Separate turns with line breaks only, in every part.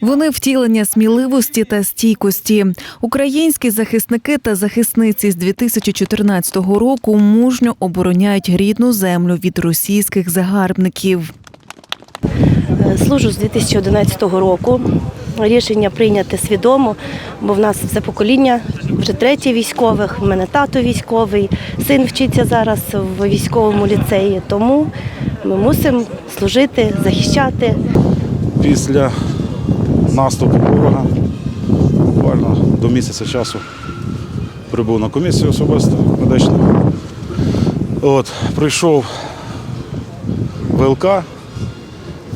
Вони втілення сміливості та стійкості. Українські захисники та захисниці з 2014 року мужньо обороняють рідну землю від російських загарбників.
Служу з 2011 року. Рішення прийняте свідомо, бо в нас все покоління вже третє військових. В мене тато військовий, син вчиться зараз в військовому ліцеї. Тому ми мусимо служити, захищати.
після наступу ворога, буквально до місяця часу, прибув на комісію особисто медичну. От, прийшов ВЛК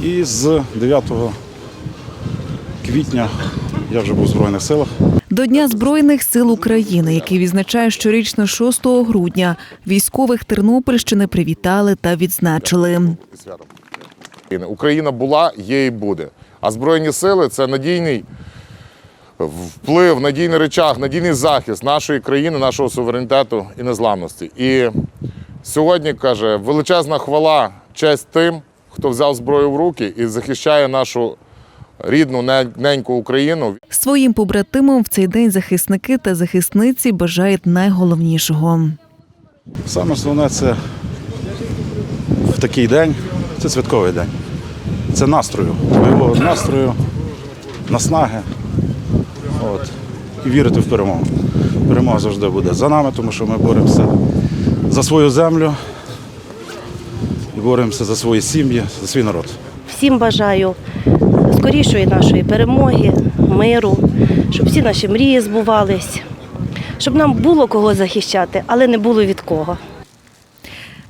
і з 9 квітня я вже був у Збройних силах.
До Дня Збройних сил України, який відзначає щорічно 6 грудня, військових Тернопільщини привітали та відзначили.
Україна була, є і буде. А Збройні сили це надійний вплив, надійний речах, надійний захист нашої країни, нашого суверенітету і незламності. І сьогодні каже величезна хвала, честь тим, хто взяв зброю в руки і захищає нашу рідну неньку Україну.
Своїм побратимам в цей день захисники та захисниці бажають найголовнішого.
Саме основне це в такий день, це святковий день. Це настрою, бойового настрою, наснаги. От. І вірити в перемогу. Перемога завжди буде за нами, тому що ми боремося за свою землю і боремося за свої сім'ї, за свій народ.
Всім бажаю скорішої нашої перемоги, миру, щоб всі наші мрії збувались, щоб нам було кого захищати, але не було від кого.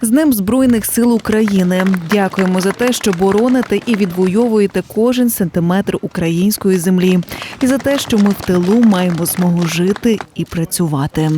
З ним Збройних сил України дякуємо за те, що бороните і відвоюєте кожен сантиметр української землі, і за те, що ми в тилу маємо змогу жити і працювати.